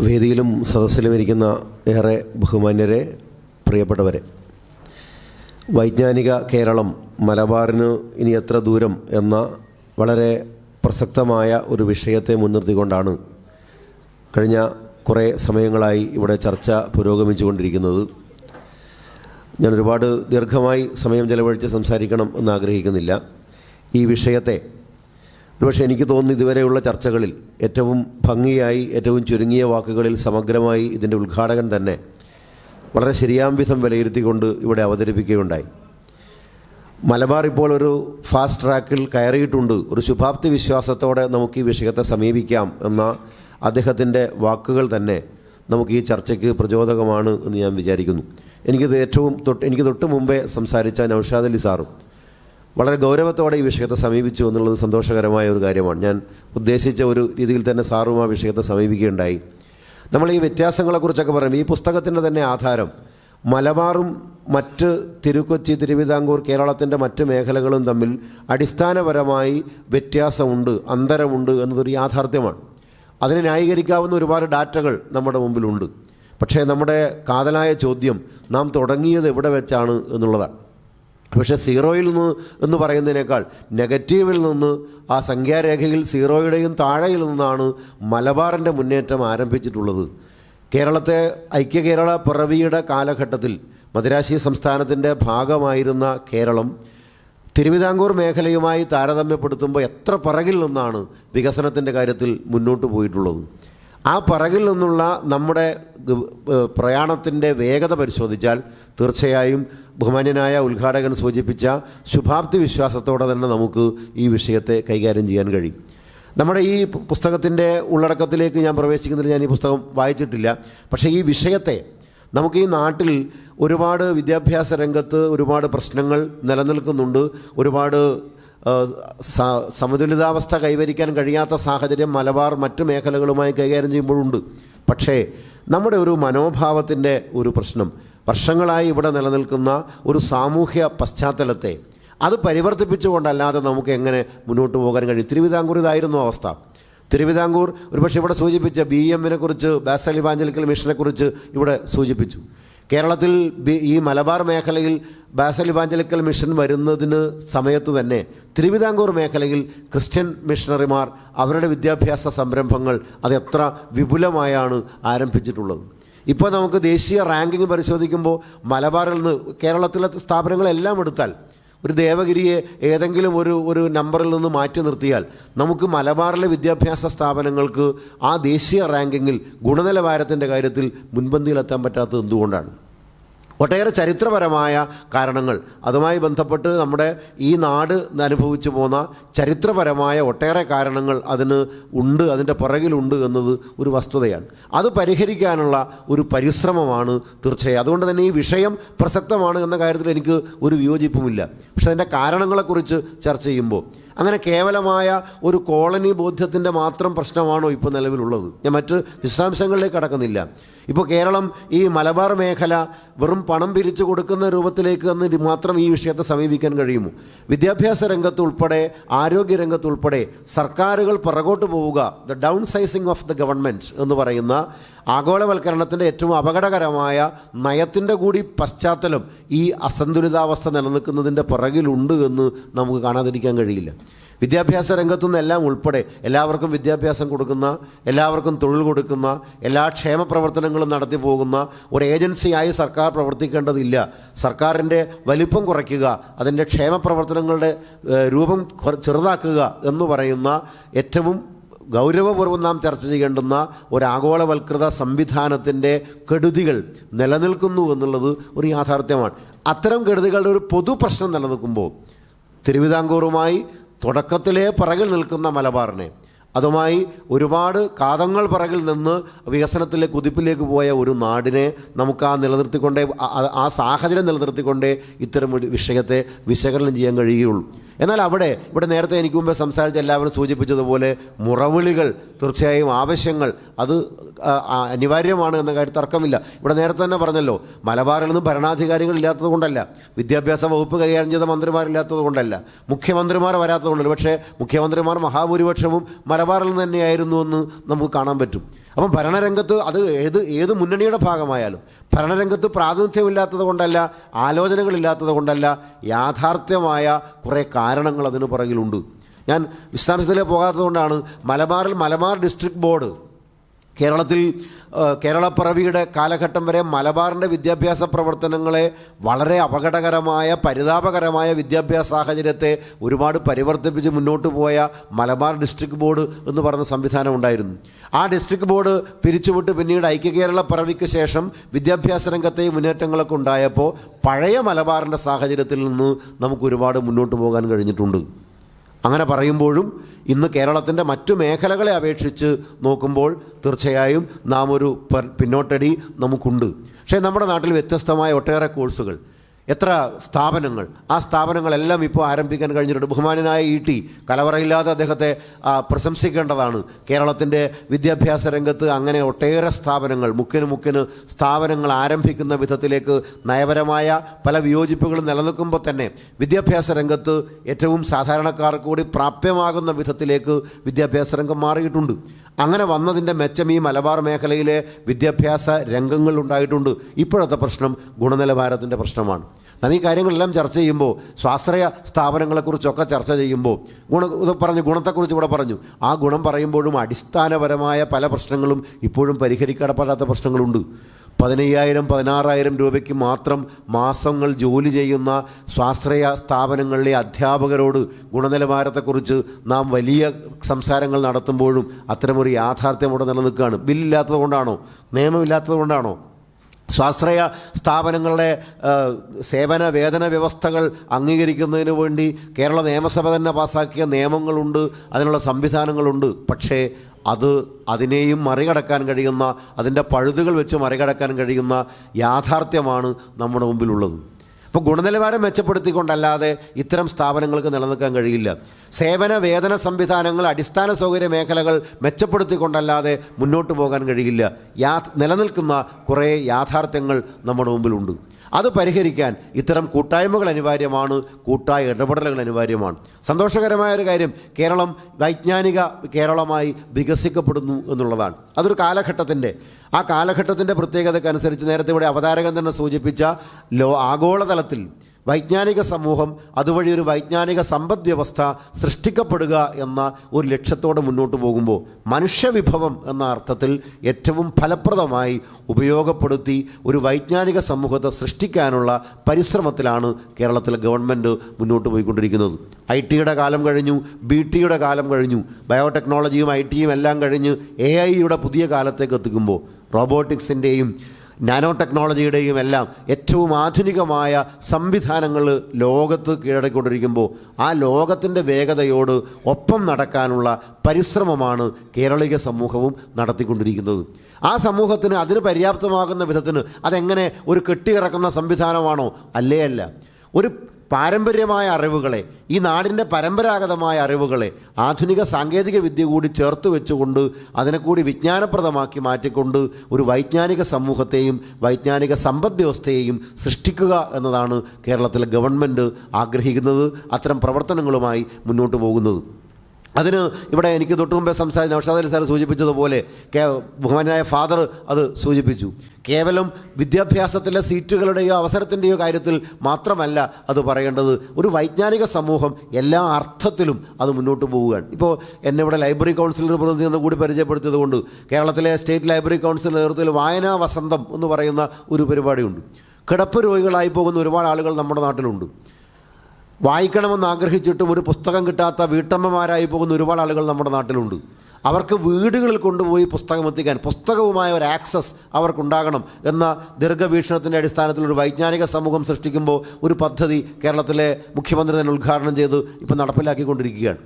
വേദിയിലും സദസ്സിലും ഇരിക്കുന്ന ഏറെ ബഹുമാന്യരെ പ്രിയപ്പെട്ടവരെ. വൈജ്ഞാനിക കേരളം മലബാറിന് ഇനി എത്ര ദൂരം എന്ന വളരെ പ്രസക്തമായ ഒരു വിഷയത്തെ മുൻനിർത്തിക്കൊണ്ടാണ് കഴിഞ്ഞ കുറേ സമയങ്ങളായി ഇവിടെ ചർച്ച പുരോഗമിച്ചുകൊണ്ടിരിക്കുന്നത്. ഞാൻ ഒരുപാട് ദീർഘമായി സമയം ചെലവഴിച്ച് സംസാരിക്കണം എന്ന് ആഗ്രഹിക്കുന്നില്ല. ഈ വിഷയത്തെ ഒരുപക്ഷെ എനിക്ക് തോന്നുന്നു ഇതുവരെയുള്ള ചർച്ചകളിൽ ഏറ്റവും ഭംഗിയായി ഏറ്റവും ചുരുങ്ങിയ വാക്കുകളിൽ സമഗ്രമായി ഇതിന്റെ ഉദ്ഘാടകൻ തന്നെ വളരെ ശരിയാം വിധം വിലയിരുത്തിക്കൊണ്ട് ഇവിടെ അവതരിപ്പിക്കുകയുണ്ടായി. മലബാർ ഇപ്പോൾ ഒരു ഫാസ്റ്റ് ട്രാക്കിൽ കയറിയിട്ടുണ്ട്. ഒരു ശുഭാപ്തി വിശ്വാസത്തോടെ നമുക്ക് ഈ വിഷയത്തെ സമീപിക്കാം എന്ന അദ്ദേഹത്തിന്റെ വാക്കുകൾ തന്നെ നമുക്ക് ഈ ചർച്ചയ്ക്ക് പ്രചോദകമാണ് എന്ന് ഞാൻ വിചാരിക്കുന്നു. എനിക്കിത് ഏറ്റവും തൊട്ട് എനിക്ക് തൊട്ട് മുമ്പേ സംസാരിച്ച നൌഷാദ് അലി സാറും വളരെ ഗൗരവത്തോടെ ഈ വിഷയത്തെ സമീപിച്ചു എന്നുള്ളത് സന്തോഷകരമായ ഒരു കാര്യമാണ്. ഞാൻ ഉദ്ദേശിച്ച ഒരു രീതിയിൽ തന്നെ സാറും ആ വിഷയത്തെ സമീപിക്കുകയുണ്ടായി. നമ്മൾ ഈ വ്യത്യാസങ്ങളെക്കുറിച്ചൊക്കെ പറയും ഈ പുസ്തകത്തിന്റെ തന്നെ ആധാരം മലബാറും മറ്റ് തിരുക്കൊച്ചി തിരുവിതാംകൂർ കേരളത്തിന്റെ മറ്റ് മേഖലകളും തമ്മിൽ അടിസ്ഥാനപരമായി വ്യത്യാസമുണ്ട് അന്തരമുണ്ട് എന്നതൊരു യാഥാർത്ഥ്യമാണ്. അതിനെ ന്യായീകരിക്കാവുന്ന ഒരുപാട് ഡാറ്റകൾ നമ്മുടെ മുമ്പിലുണ്ട്. പക്ഷേ നമ്മുടെ കാതലായ ചോദ്യം നാം തുടങ്ങിയത് എവിടെ വെച്ചാണ് എന്നുള്ളതാണ്. പക്ഷേ സീറോയിൽ നിന്ന് എന്ന് പറയുന്നതിനേക്കാൾ നെഗറ്റീവിൽ നിന്ന് ആ സംഖ്യാരേഖയിൽ സീറോയുടെയും താഴെയിൽ നിന്നാണ് മലബാറിന്റെ മുന്നേറ്റം ആരംഭിച്ചിട്ടുള്ളത്. കേരളത്തെ ഐക്യ കേരള പിറവിയുടെ കാലഘട്ടത്തിൽ മദ്രാശി സംസ്ഥാനത്തിന്റെ ഭാഗമായിരുന്ന കേരളം തിരുവിതാംകൂർ മേഖലയുമായി താരതമ്യപ്പെടുത്തുമ്പോൾ എത്ര പിറകിൽ നിന്നാണ് വികസനത്തിന്റെ കാര്യത്തിൽ മുന്നോട്ട് പോയിട്ടുള്ളത്. ആ പിറകിൽ നിന്നുള്ള നമ്മുടെ പ്രയാണത്തിന്റെ വേഗത പരിശോധിച്ചാൽ തീർച്ചയായും ബഹുമാന്യനായ ഉദ്ഘാടകൻ സൂചിപ്പിച്ച ശുഭാപ്തി വിശ്വാസത്തോടെ തന്നെ നമുക്ക് ഈ വിഷയത്തെ കൈകാര്യം ചെയ്യാൻ കഴിയും. നമ്മുടെ ഈ പുസ്തകത്തിന്റെ ഉള്ളടക്കത്തിലേക്ക് ഞാൻ പ്രവേശിക്കുന്നില്ല ഞാൻ ഈ പുസ്തകം വായിച്ചിട്ടില്ല. പക്ഷേ ഈ വിഷയത്തെ നമുക്ക് ഈ നാട്ടിൽ ഒരുപാട് വിദ്യാഭ്യാസ രംഗത്ത് ഒരുപാട് പ്രശ്നങ്ങൾ നിലനിൽക്കുന്നുണ്ട്. ഒരുപാട് സമതുലിതാവസ്ഥ കൈവരിക്കാൻ കഴിയാത്ത സാഹചര്യം മലബാർ മറ്റു മേഖലകളുമായി കൈകാര്യം ചെയ്യുമ്പോഴുണ്ട്. പക്ഷേ നമ്മുടെ ഒരു മനോഭാവത്തിന്റെ ഒരു പ്രശ്നം. വർഷങ്ങളായി ഇവിടെ നിലനിൽക്കുന്ന ഒരു സാമൂഹ്യ പശ്ചാത്തലത്തെ അത് പരിവർത്തിപ്പിച്ചുകൊണ്ടല്ലാതെ നമുക്ക് എങ്ങനെ മുന്നോട്ട് പോകാൻ കഴിയും? തിരുവിതാംകൂർ ഇതായിരുന്നു അവസ്ഥ. തിരുവിതാംകൂർ ഒരുപക്ഷെ ഇവിടെ സൂചിപ്പിച്ച ബി എമ്മിനെക്കുറിച്ച് ബാസലിവാഞ്ചലിക്കൽ മിഷനെക്കുറിച്ച് ഇവിടെ സൂചിപ്പിച്ചു. കേരളത്തിൽ ഈ മലബാർ മേഖലയിൽ ബാസൽ ഇവാഞ്ചലിക്കൽ മിഷൻ വരുന്നതിന് സമയത്ത് തന്നെ തിരുവിതാംകൂർ മേഖലയിൽ ക്രിസ്ത്യൻ മിഷണറിമാർ അവരുടെ വിദ്യാഭ്യാസ സംരംഭങ്ങൾ അത് എത്ര വിപുലമായാണ് ആരംഭിച്ചിട്ടുള്ളത്. ഇപ്പോൾ നമുക്ക് ദേശീയ റാങ്കിങ് പരിശോധിക്കുമ്പോൾ മലബാറിൽ നിന്ന് കേരളത്തിലെ സ്ഥാപനങ്ങളെല്ലാം എടുത്താൽ ഒരു ദേവഗിരിയെ ഏതെങ്കിലും ഒരു ഒരു നമ്പറിൽ നിന്ന് മാറ്റി നിർത്തിയാൽ നമുക്ക് മലബാറിലെ വിദ്യാഭ്യാസ സ്ഥാപനങ്ങൾക്ക് ആ ദേശീയ റാങ്കിങ്ങിൽ ഗുണനിലവാരത്തിന്റെ കാര്യത്തിൽ മുൻപന്തിയിലെത്താൻ പറ്റാത്തത് എന്തുകൊണ്ടാണ്? ഒട്ടേറെ ചരിത്രപരമായ കാരണങ്ങൾ. അതുമായി ബന്ധപ്പെട്ട് നമ്മുടെ ഈ നാട് അനുഭവിച്ചു പോന്ന ചരിത്രപരമായ ഒട്ടേറെ കാരണങ്ങൾ അതിന് ഉണ്ട് അതിന്റെ പുറകിലുണ്ട് എന്നത് ഒരു വസ്തുതയാണ്. അത് പരിഹരിക്കാനുള്ള ഒരു പരിശ്രമമാണ് തീർച്ചയായും. അതുകൊണ്ട് തന്നെ ഈ വിഷയം പ്രസക്തമാണ് എന്ന കാര്യത്തിൽ എനിക്ക് ഒരു വിയോജിപ്പുമില്ല. പക്ഷെ അതിന്റെ കാരണങ്ങളെക്കുറിച്ച് ചർച്ച ചെയ്യുമ്പോൾ അങ്ങനെ കേവലമായ ഒരു കോളനി ബോധ്യത്തിന്റെ മാത്രം പ്രശ്നമാണോ ഇപ്പോൾ നിലവിലുള്ളത്? ഞാൻ മറ്റ് വിശദാംശങ്ങളിലേക്ക് കടക്കുന്നില്ല. ഇപ്പോൾ കേരളം ഈ മലബാർ മേഖല വെറും പണം പിരിച്ചു കൊടുക്കുന്ന രൂപത്തിലേക്ക് എന്ന് മാത്രം ഈ വിഷയത്തെ സമീപിക്കാൻ കഴിയുമോ? വിദ്യാഭ്യാസ രംഗത്തുൾപ്പെടെ ആരോഗ്യ രംഗത്തുൾപ്പെടെ സർക്കാരുകൾ പിറകോട്ട് പോവുക the downsizing of the government എന്ന് പറയുന്ന ആഗോളവൽക്കരണത്തിന്റെ ഏറ്റവും അപകടകരമായ നയത്തിന്റെ കൂടി പശ്ചാത്തലം ഈ അസന്തുലിതാവസ്ഥ നിലനിൽക്കുന്നതിന്റെ പിറകിലുണ്ട് എന്ന് നമുക്ക് കാണാതിരിക്കാൻ കഴിയില്ല. വിദ്യാഭ്യാസ രംഗത്തുനിന്ന് എല്ലാം ഉൾപ്പെടെ എല്ലാവർക്കും വിദ്യാഭ്യാസം കൊടുക്കുന്ന എല്ലാവർക്കും തൊഴിൽ കൊടുക്കുന്ന എല്ലാ ക്ഷേമ പ്രവർത്തനങ്ങളും നടത്തി പോകുന്ന ഒരു ഏജൻസിയായി സർക്കാർ പ്രവർത്തിക്കേണ്ടതില്ല. സർക്കാരിന്റെ വലിപ്പം കുറയ്ക്കുക അതിന്റെ ക്ഷേമ പ്രവർത്തനങ്ങളുടെ രൂപം ചെറുതാക്കുക എന്ന് പറയുന്ന ഏറ്റവും ഗൗരവപൂർവം നാം ചർച്ച ചെയ്യേണ്ടുന്ന ഒരു ആഗോളവൽകൃത സംവിധാനത്തിന്റെ കെടുതികൾ നിലനിൽക്കുന്നു എന്നുള്ളത് ഒരു യാഥാർത്ഥ്യമാണ്. അത്തരം കെടുതികളുടെ ഒരു പൊതു പ്രശ്നം നിലനിൽക്കുമ്പോൾ തിരുവിതാംകൂറുമായി തുടക്കത്തിലേ പിറകിൽ നിൽക്കുന്ന മലബാറിനെ. അതുമായി ഒരുപാട് കാതങ്ങൾ പിറകിൽ നിന്ന് വികസനത്തിലെ കുതിപ്പിലേക്ക് പോയ ഒരു നാടിനെ നമുക്ക് ആ നിലനിർത്തിക്കൊണ്ടേ ആ- സാഹചര്യം നിലനിർത്തിക്കൊണ്ടേ ഇത്തരം വിഷയത്തെ വിശകലനം ചെയ്യാൻ കഴിയുകയുള്ളൂ. എന്നാൽ അവിടെ ഇവിടെ നേരത്തെ എനിക്ക് മുമ്പേ സംസാരിച്ച എല്ലാവരും സൂചിപ്പിച്ചതുപോലെ മുറവിളികൾ തീർച്ചയായും ആവശ്യങ്ങൾ അത് അനിവാര്യമാണ് എന്ന കാര്യം തർക്കമില്ല. ഇവിടെ നേരത്തെ തന്നെ പറഞ്ഞല്ലോ മലബാറിൽ നിന്നും ഭരണാധികാരികൾ ഇല്ലാത്തത് കൊണ്ടല്ല വിദ്യാഭ്യാസ വകുപ്പ് കൈകാര്യം ചെയ്ത മന്ത്രിമാരില്ലാത്തത് കൊണ്ടല്ല മുഖ്യമന്ത്രിമാർ വരാത്തത് കൊണ്ടല്ല പക്ഷേ മുഖ്യമന്ത്രിമാർ മഹാഭൂരിപക്ഷവും മലബാറിൽ നിന്ന് തന്നെയായിരുന്നു എന്ന് നമുക്ക് കാണാൻ പറ്റും. അപ്പം ഭരണരംഗത്ത് അത് ഏത് ഏത് മുന്നണിയുടെ ഭാഗമായാലും ഭരണരംഗത്ത് പ്രാതിനിധ്യമില്ലാത്തത് കൊണ്ടല്ല ആലോചനകളില്ലാത്തത് കൊണ്ടല്ല യാഥാർത്ഥ്യമായ കുറേ കാരണങ്ങൾ അതിന് പുറകിലുണ്ട്. ഞാൻ വിശദാംശത്തിലേക്ക് പോകാത്തത് കൊണ്ടാണ് മലബാറിൽ മലബാർ ഡിസ്ട്രിക്ട് ബോർഡ് കേരളത്തിൽ കേരള കേരളപ്പിറവിയുടെ കാലഘട്ടം വരെ മലബാറിന്റെ വിദ്യാഭ്യാസ പ്രവർത്തനങ്ങളെ വളരെ അപകടകരമായ പരിതാപകരമായ വിദ്യാഭ്യാസ സാഹചര്യത്തെ ഒരുപാട് പരിവർത്തിപ്പിച്ച് മുന്നോട്ട് പോയ മലബാർ ഡിസ്ട്രിക്ട് ബോർഡ് എന്ന് പറയുന്ന സംവിധാനം ഉണ്ടായിരുന്നു. ആ ഡിസ്ട്രിക്ട് ബോർഡ് പിരിച്ചുവിട്ട് പിന്നീട് ഐക്യ കേരള പിറവിക്ക് ശേഷം വിദ്യാഭ്യാസ രംഗത്തെ മുന്നേറ്റങ്ങളൊക്കെ ഉണ്ടായപ്പോൾ പഴയ മലബാറിന്റെ സാഹചര്യത്തിൽ നിന്ന് നമുക്ക് ഒരുപാട് മുന്നോട്ട് പോകാൻ കഴിഞ്ഞിട്ടുണ്ട്. അങ്ങനെ പറയുമ്പോഴും ഇന്ന് കേരളത്തിന്റെ മറ്റു മേഖലകളെ അപേക്ഷിച്ച് നോക്കുമ്പോൾ തീർച്ചയായും നാം ഒരു പിന്നോട്ടടി നമുക്കുണ്ട്. പക്ഷേ നമ്മുടെ നാട്ടിൽ വ്യത്യസ്തമായ ഒട്ടേറെ കോഴ്സുകൾ. എത്ര സ്ഥാപനങ്ങൾ? ആ സ്ഥാപനങ്ങളെല്ലാം ഇപ്പോൾ ആരംഭിക്കാൻ കഴിഞ്ഞിട്ടുണ്ട്. ബഹുമാനായ ഇ ടി കലവറയില്ലാതെ അദ്ദേഹത്തെ പ്രശംസിക്കേണ്ടതാണ്. കേരളത്തിന്റെ വിദ്യാഭ്യാസ രംഗത്ത് അങ്ങനെ ഒട്ടേറെ സ്ഥാപനങ്ങൾ മുക്കിന് മുക്കിന് സ്ഥാപനങ്ങൾ ആരംഭിക്കുന്ന വിധത്തിലേക്ക് നയപരമായ പല വിയോജിപ്പുകളും നിലനിൽക്കുമ്പോൾ തന്നെ വിദ്യാഭ്യാസ രംഗത്ത് ഏറ്റവും സാധാരണക്കാർക്ക് കൂടി പ്രാപ്യമാകുന്ന വിധത്തിലേക്ക് വിദ്യാഭ്യാസ രംഗം മാറിയിട്ടുണ്ട്. അങ്ങനെ വന്നതിന്റെ മെച്ചം ഈ മലബാർ മേഖലയിലെ വിദ്യാഭ്യാസ രംഗങ്ങളിൽ ഉണ്ടായിട്ടുണ്ട്. ഇപ്പോഴത്തെ പ്രശ്നം ഗുണനിലവാരത്തിന്റെ പ്രശ്നമാണ്. നാം ഈ കാര്യങ്ങളെല്ലാം ചർച്ച ചെയ്യുമ്പോൾ സ്വാശ്രയ സ്ഥാപനങ്ങളെക്കുറിച്ചൊക്കെ ചർച്ച ചെയ്യുമ്പോൾ ഗുണ ഇത് പറഞ്ഞു ഗുണത്തെക്കുറിച്ച് ഇവിടെ പറഞ്ഞു. ആ ഗുണം പറയുമ്പോഴും അടിസ്ഥാനപരമായ പല പ്രശ്നങ്ങളും ഇപ്പോഴും പരിഹരിക്കപ്പെടാത്ത പ്രശ്നങ്ങളുണ്ട്. പതിനയ്യായിരം പതിനാറായിരം രൂപയ്ക്ക് മാത്രം മാസങ്ങൾ ജോലി ചെയ്യുന്ന സ്വാശ്രയ സ്ഥാപനങ്ങളിലെ അധ്യാപകരോട് ഗുണനിലവാരത്തെക്കുറിച്ച് നാം വലിയ സംസാരങ്ങൾ നടത്തുമ്പോഴും അത്തരമൊരു യാഥാർത്ഥ്യം ഇവിടെ നിലനിൽക്കുകയാണ്. ബില്ലില്ലാത്തത് കൊണ്ടാണോ? നിയമമില്ലാത്തത് കൊണ്ടാണോ? സ്വാശ്രയ സ്ഥാപനങ്ങളുടെ സേവന വേതന വ്യവസ്ഥകൾ അംഗീകരിക്കുന്നതിന് വേണ്ടി കേരള നിയമസഭ തന്നെ പാസാക്കിയ നിയമങ്ങളുണ്ട് അതിനുള്ള സംവിധാനങ്ങളുണ്ട്. പക്ഷേ അത് അതിനെയും മറികടക്കാൻ കഴിയുന്ന അതിന്റെ പഴുതുകൾ വെച്ച് മറികടക്കാൻ കഴിയുന്ന യാഥാർത്ഥ്യമാണ് നമ്മുടെ മുമ്പിലുള്ളത്. അപ്പോൾ ഗുണനിലവാരം മെച്ചപ്പെടുത്തിക്കൊണ്ടല്ലാതെ ഇത്തരം സ്ഥാപനങ്ങൾക്ക് നിലനിൽക്കാൻ കഴിയില്ല. സേവന വേതന സംവിധാനങ്ങൾ അടിസ്ഥാന സൗകര്യ മേഖലകൾ മെച്ചപ്പെടുത്തിക്കൊണ്ടല്ലാതെ മുന്നോട്ട് പോകാൻ കഴിയില്ല. യാ നിലനിൽക്കുന്ന കുറേ യാഥാർത്ഥ്യങ്ങൾ നമ്മുടെ മുമ്പിലുണ്ട്. അത് പരിഹരിക്കാൻ ഇത്തരം കൂട്ടായ്മകൾ അനിവാര്യമാണ് കൂട്ടായ ഇടപെടലുകൾ അനിവാര്യമാണ്. സന്തോഷകരമായ ഒരു കാര്യം കേരളം വൈജ്ഞാനിക കേരളമായി വികസിക്കപ്പെടുന്നു എന്നുള്ളതാണ്. അതൊരു കാലഘട്ടത്തിന്റെ. ആ കാലഘട്ടത്തിന്റെ പ്രത്യേകതയ്ക്കനുസരിച്ച് നേരത്തെ ഇവിടെ അവതാരകൻ തന്നെ സൂചിപ്പിച്ച ലോ ആഗോളതലത്തിൽ വൈജ്ഞാനിക സമൂഹം അതുവഴി ഒരു വൈജ്ഞാനിക സമ്പദ് വ്യവസ്ഥ സൃഷ്ടിക്കപ്പെടുക എന്ന ഒരു ലക്ഷ്യത്തോടെ മുന്നോട്ട് പോകുമ്പോൾ മനുഷ്യവിഭവം എന്ന അർത്ഥത്തിൽ ഏറ്റവും ഫലപ്രദമായി ഉപയോഗപ്പെടുത്തി ഒരു വൈജ്ഞാനിക സമൂഹത്തെ സൃഷ്ടിക്കാനുള്ള പരിശ്രമത്തിലാണ് കേരളത്തിലെ ഗവൺമെന്റ് മുന്നോട്ട് പോയിക്കൊണ്ടിരിക്കുന്നത്. ഐ ടിയുടെ കാലം കഴിഞ്ഞു ബി ടിയുടെ കാലം കഴിഞ്ഞു ബയോടെക്നോളജിയും ഐ ടിയും എല്ലാം കഴിഞ്ഞ് എ ഐയുടെ പുതിയ കാലത്തേക്ക് എത്തിക്കുമ്പോൾ റോബോട്ടിക്സിന്റെയും നാനോ ടെക്നോളജിയുടെയും എല്ലാം ഏറ്റവും ആധുനികമായ സംവിധാനങ്ങൾ ലോകത്ത് കീഴടക്കിക്കൊണ്ടിരിക്കുമ്പോൾ ആ ലോകത്തിന്റെ വേഗതയോട് ഒപ്പം നടക്കാനുള്ള പരിശ്രമമാണ് കേരളീയ സമൂഹവും നടത്തിക്കൊണ്ടിരിക്കുന്നത്. ആ സമൂഹത്തിന് അതിന് പര്യാപ്തമാകുന്ന വിധത്തിന് അതെങ്ങനെ ഒരു കെട്ടിയിറക്കുന്ന സംവിധാനമാണോ? അല്ലേ അല്ല. ഒരു പാരമ്പര്യമായ അറിവുകളെ ഈ നാടിന്റെ പരമ്പരാഗതമായ അറിവുകളെ ആധുനിക സാങ്കേതിക വിദ്യ കൂടി ചേർത്ത് വെച്ചുകൊണ്ട് അതിനെ കൂടി വിജ്ഞാനപ്രദമാക്കി മാറ്റിക്കൊണ്ട് ഒരു വൈജ്ഞാനിക സമൂഹത്തെയും വൈജ്ഞാനിക സമ്പദ് വ്യവസ്ഥയെയും സൃഷ്ടിക്കുക എന്നതാണ് കേരളത്തിലെ ഗവൺമെന്റ് ആഗ്രഹിക്കുന്നത് അത്തരം പ്രവർത്തനങ്ങളുമായി മുന്നോട്ട് പോകുന്നത്. അതിന് ഇവിടെ എനിക്ക് തൊട്ടു മുമ്പേ സംസാരിച്ച നൌഷാദ് സാർ സൂചിപ്പിച്ചതുപോലെ കേ ബഹുമാനായ ഫാദർ അത് സൂചിപ്പിച്ചു. കേവലം വിദ്യാഭ്യാസത്തിലെ സീറ്റുകളുടെയോ അവസരത്തിന്റെയോ കാര്യത്തിൽ മാത്രമല്ല അത് പറയേണ്ടത്. ഒരു വൈജ്ഞാനിക സമൂഹം എല്ലാ അർത്ഥത്തിലും അത് മുന്നോട്ട് പോവുകയാണ്. ഇപ്പോൾ എന്നെ ഇവിടെ ലൈബ്രറി കൗൺസിലർ പ്രതിനിധി എന്ന് കൂടി പരിചയപ്പെടുത്തിയതുകൊണ്ട് കേരളത്തിലെ സ്റ്റേറ്റ് ലൈബ്രറി കൗൺസിൽ നേതൃത്വത്തിൽ വായനാ വസന്തം എന്ന് പറയുന്ന ഒരു പരിപാടിയുണ്ട്. കിടപ്പ് രോഗികളായി പോകുന്ന ഒരുപാട് ആളുകൾ നമ്മുടെ നാട്ടിലുണ്ട്. വായിക്കണമെന്ന് ആഗ്രഹിച്ചിട്ടും ഒരു പുസ്തകം കിട്ടാത്ത വീട്ടമ്മമാരായി പോകുന്ന ഒരുപാട് ആളുകൾ നമ്മുടെ നാട്ടിലുണ്ട്. അവർക്ക് വീടുകളിൽ കൊണ്ടുപോയി പുസ്തകം എത്തിക്കാൻ പുസ്തകവുമായ ഒരു ആക്സസ് അവർക്കുണ്ടാകണം എന്ന ദീർഘവീക്ഷണത്തിന്റെ അടിസ്ഥാനത്തിൽ ഒരു വൈജ്ഞാനിക സമൂഹം സൃഷ്ടിക്കുമ്പോൾ ഒരു പദ്ധതി കേരളത്തിലെ മുഖ്യമന്ത്രി തന്നെ ഉദ്ഘാടനം ചെയ്ത് ഇപ്പം നടപ്പിലാക്കിക്കൊണ്ടിരിക്കുകയാണ്.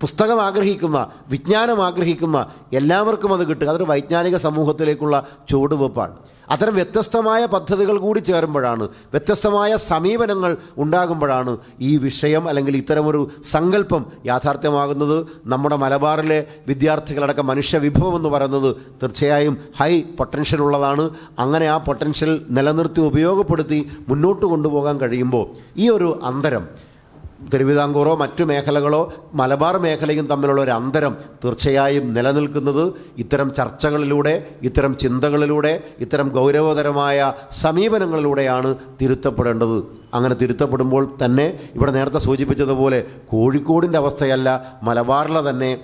പുസ്തകം ആഗ്രഹിക്കുന്ന വിജ്ഞാനം ആഗ്രഹിക്കുന്ന എല്ലാവർക്കും അത് കിട്ടുക. അതൊരു വൈജ്ഞാനിക സമൂഹത്തിലേക്കുള്ള ചുവടുവെപ്പാണ്. അത്തരം വ്യത്യസ്തമായ പദ്ധതികൾ കൂടി ചേരുമ്പോഴാണ് വ്യത്യസ്തമായ സമീപനങ്ങൾ ഉണ്ടാകുമ്പോഴാണ് ഈ വിഷയം അല്ലെങ്കിൽ ഇത്തരമൊരു സങ്കല്പം യാഥാർത്ഥ്യമാകുന്നത്. നമ്മുടെ മലബാറിലെ വിദ്യാർത്ഥികളടക്കം മനുഷ്യ വിഭവം എന്ന് പറയുന്നത് തീർച്ചയായും ഹൈ പൊട്ടൻഷ്യൽ ഉള്ളതാണ്. അങ്ങനെ ആ പൊട്ടൻഷ്യൽ നിലനിർത്തി ഉപയോഗപ്പെടുത്തി മുന്നോട്ട് കൊണ്ടുപോകാൻ കഴിയുമ്പോൾ ഈ ഒരു അന്തരം തിരുവിതാംകൂറോ മറ്റു മേഖലകളോ മലബാർ മേഖലയും തമ്മിലുള്ള ഒരു അന്തരം തീർച്ചയായും നിലനിൽക്കുന്നത് ഇത്തരം ചർച്ചകളിലൂടെ ഇത്തരം ചിന്തകളിലൂടെ ഇത്തരം ഗൗരവതരമായ സമീപനങ്ങളിലൂടെയാണ് തിരുത്തപ്പെടേണ്ടത്. അങ്ങനെ തിരുത്തപ്പെടുമ്പോൾ തന്നെ ഇവിടെ നേരത്തെ സൂചിപ്പിച്ചതുപോലെ കോഴിക്കോടിന്റെ അവസ്ഥയല്ല മലബാറിലെ തന്നെ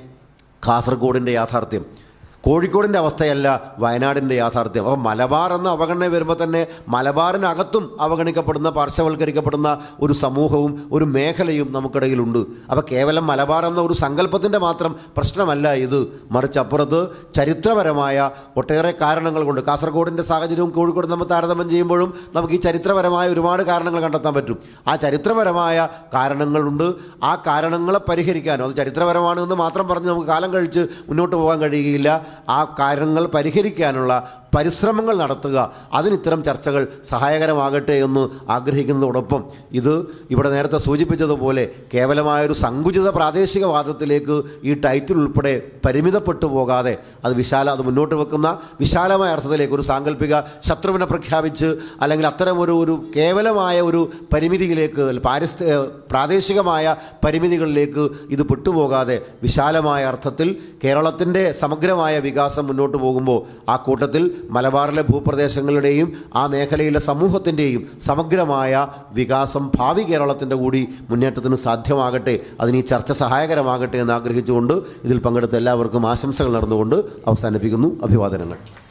കാസർഗോഡിന്റെ യാഥാർത്ഥ്യം. കോഴിക്കോടിന്റെ അവസ്ഥയല്ല വയനാടിന്റെ യാഥാർത്ഥ്യം. അപ്പോൾ മലബാർ എന്ന അവഗണന വരുമ്പോൾ തന്നെ മലബാറിനകത്തും അവഗണിക്കപ്പെടുന്ന പാർശ്വവൽക്കരിക്കപ്പെടുന്ന ഒരു സമൂഹവും ഒരു മേഖലയും നമുക്കിടയിലുണ്ട്. അപ്പോൾ കേവലം മലബാർ എന്ന ഒരു സങ്കല്പത്തിന്റെ മാത്രം പ്രശ്നമല്ല ഇത്. മറിച്ച് അപ്പുറത്ത് ചരിത്രപരമായ ഒട്ടേറെ കാരണങ്ങൾ കൊണ്ട് കാസർഗോഡിന്റെ സാഹചര്യവും കോഴിക്കോട് നമ്മൾ താരതമ്യം ചെയ്യുമ്പോഴും നമുക്ക് ഈ ചരിത്രപരമായ ഒരുപാട് കാരണങ്ങൾ കണ്ടെത്താൻ പറ്റും. ആ ചരിത്രപരമായ കാരണങ്ങളുണ്ട് ആ കാരണങ്ങളെ പരിഹരിക്കാനോ അത് ചരിത്രപരമാണ് എന്ന് മാത്രം പറഞ്ഞ് നമുക്ക് കാലം കഴിച്ച് മുന്നോട്ട് പോകാൻ കഴിയുകയില്ല. ആ കാര്യങ്ങൾ പരിഹരിക്കാനുള്ള പരിശ്രമങ്ങൾ നടത്തുക. അതിന് ഇത്തരം ചർച്ചകൾ സഹായകരമാകട്ടെ എന്ന് ആഗ്രഹിക്കുന്നതോടൊപ്പം ഇത് ഇവിടെ നേരത്തെ സൂചിപ്പിച്ചതുപോലെ കേവലമായൊരു സങ്കുചിത പ്രാദേശികവാദത്തിലേക്ക് ഈ ടൈറ്റിൽ ഉൾപ്പെടെ പരിമിതപ്പെട്ടു പോകാതെ അത് വിശാല അത് മുന്നോട്ട് വെക്കുന്ന വിശാലമായ അർത്ഥത്തിലേക്ക് ഒരു സാങ്കല്പിക ശത്രുവിനെ പ്രഖ്യാപിച്ച് അല്ലെങ്കിൽ അത്തരം ഒരു ഒരു കേവലമായ ഒരു പരിമിതിയിലേക്ക് പാരിസ്ഥ പ്രാദേശികമായ പരിമിതികളിലേക്ക് ഇത് പെട്ടുപോകാതെ വിശാലമായ അർത്ഥത്തിൽ കേരളത്തിന്റെ സമഗ്രമായ വികാസം മുന്നോട്ട് പോകുമ്പോൾ ആ കൂട്ടത്തിൽ മലബാറിലെ ഭൂപ്രദേശങ്ങളുടെയും ആ മേഖലയിലെ സമൂഹത്തിന്റെയും സമഗ്രമായ വികാസം ഭാവി കേരളത്തിന്റെ കൂടി മുന്നേറ്റത്തിന് സാധ്യമാകട്ടെ അതിന് ഈ ചർച്ച സഹായകരമാകട്ടെ എന്ന് ആഗ്രഹിച്ചുകൊണ്ട് ഇതിൽ പങ്കെടുത്ത എല്ലാവർക്കും ആശംസകൾ നടന്നുകൊണ്ട് അവസാനിപ്പിക്കുന്നു. അഭിവാദനങ്ങൾ.